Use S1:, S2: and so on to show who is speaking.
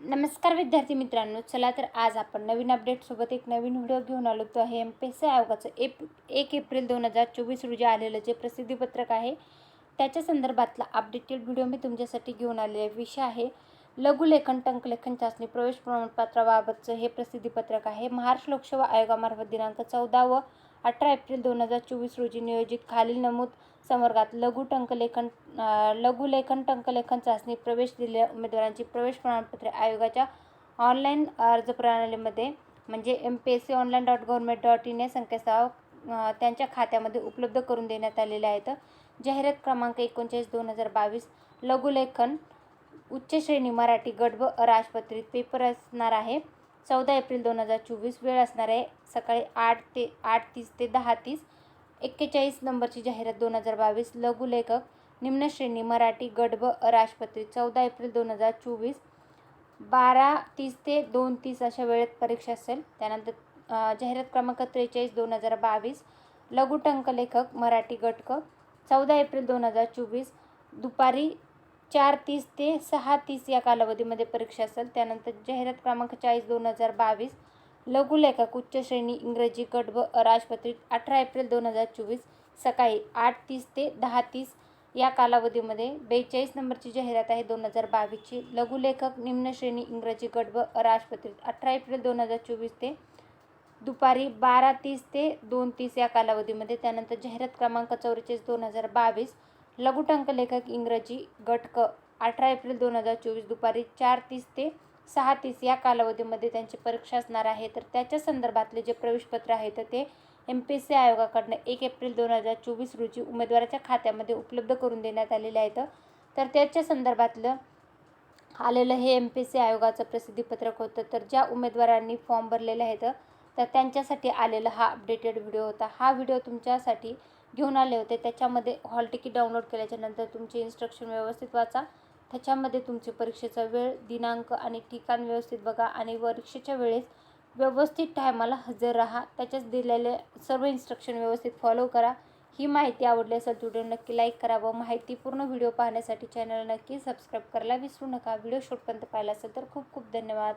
S1: नमस्कार विद्यार्थी मित्रांनो चला तर आज आपण नवीन अपडेटसोबत एक नवीन व्हिडिओ घेऊन आलो तो आहे एम पी एस सी आयोगाचं एप एक एप्रिल दोन हजार चोवीस रोजी आलेलं जे प्रसिद्धीपत्रक आहे त्याच्या संदर्भातला अपडेटेड व्हिडिओ मी तुमच्यासाठी घेऊन आलेला आहे. विषय आहे लघुलेखन टंकलेखन चाचणी प्रवेश प्रमाणपत्राबाबतचं हे प्रसिद्धीपत्रक आहे महाराष्ट्र लोकसेवा आयोगामार्फत दिनांक चौदा व अठरा एप्रिल दोन हजार चोवीस रोजी नियोजित खालील नमूद संवर्गात लघु टंकलेखन अ, लघुलेखन टंकलेखन चाचणी प्रवेश दिलेल्या उमेदवारांची प्रवेश प्रमाणपत्रे आयोगाच्या ऑनलाईन अर्ज प्रणालीमध्ये म्हणजे M P S C online dot government dot in या संकेतस्थळावर त्यांच्या खात्यामध्ये उपलब्ध करून देण्यात आलेले आहेत. जाहिरात क्रमांक एकोणचाळीस दोन हजार बावीस लघुलेखन उच्च श्रेणी मराठी गट व राजपत्रित पेपर असणार आहे. चौदा एप्रिल दोन हजार चोवीस वेळ असणार आहे सकाळी आठ ते आठ तीस ते दहा तीस एक्केचाळीस नंबरची जाहिरात दोन हजार बावीस लघुलेखक निम्नश्रेणी मराठी गडब राजपत्री चौदा एप्रिल दोन हजार चोवीस बारा तीस ते दोन तीस अशा वेळेत परीक्षा असेल. त्यानंतर जाहिरात क्रमांक त्रेचाळीस दोन हजार बावीस लघुटंक लेखक मराठी गटक चौदा एप्रिल दोन हजार चोवीस दुपारी चार तीस ते सहा तीस या कालावधीमध्ये परीक्षा असेल. त्यानंतर जाहिरात क्रमांक चाळीस दोन हजार बावीस लघुलेखक उच्च श्रेणी इंग्रजी गट व राजपत्रित अठरा एप्रिल दोन हजार चोवीस सकाळी आठ तीस ते दहा तीस या कालावधीमध्ये बेचाळीस नंबरची जाहिरात आहे दोन हजार बावीसची. लघुलेखक निम्न श्रेणी इंग्रजी गट व राजपत्रित अठरा एप्रिल दोन हजार चोवीस ते दुपारी बारा तीस ते दोन तीस या कालावधीमध्ये. त्यानंतर जाहिरात क्रमांक चौवेचाळीस दोन हजार बावीस लघुटंक लेखक इंग्रजी गटक अठरा एप्रिल दोन हजार चोवीस दुपारी चार तीस ते सहा तीस या कालावधीमध्ये त्यांची परीक्षा असणार आहे. तर त्याच्या संदर्भातले जे प्रवेशपत्र आहे तर ते एम पी एस सी आयोगाकडनं एक एप्रिल दोन हजार चोवीस रोजी उमेदवाराच्या खात्यामध्ये उपलब्ध करून देण्यात आलेले आहेत. तर त्याच्या संदर्भातलं आलेलं हे एम पी एस सी आयोगाचं प्रसिद्धीपत्रक होतं. तर ज्या उमेदवारांनी फॉर्म भरलेले आहेत तर त्यांच्यासाठी आलेला हा अपडेटेड व्हिडिओ होता. हा व्हिडिओ तुमच्यासाठी घेऊन आले होते. त्याच्यामध्ये हॉल तिकीट डाउनलोड केल्याच्यानंतर तुमचे इन्स्ट्रक्शन व्यवस्थित वाचा. त्याच्यामध्ये तुमचे परीक्षेचा वेळ दिनांक आणि ठिकाण व्यवस्थित बघा आणि परीक्षेच्या वेळेस व्यवस्थित टायमाला हजर राहा. त्याच्याच दिलेले सर्व इन्स्ट्रक्शन व्यवस्थित फॉलो करा. ही माहिती आवडली असेल व्हिडिओ नक्की लाईक करा व माहिती पूर्ण व्हिडिओ पाहण्यासाठी चॅनल नक्की सबस्क्राईब करायला विसरू नका. व्हिडिओ शॉर्टपर्यंत पाहिला असेल तर खूप खूप धन्यवाद.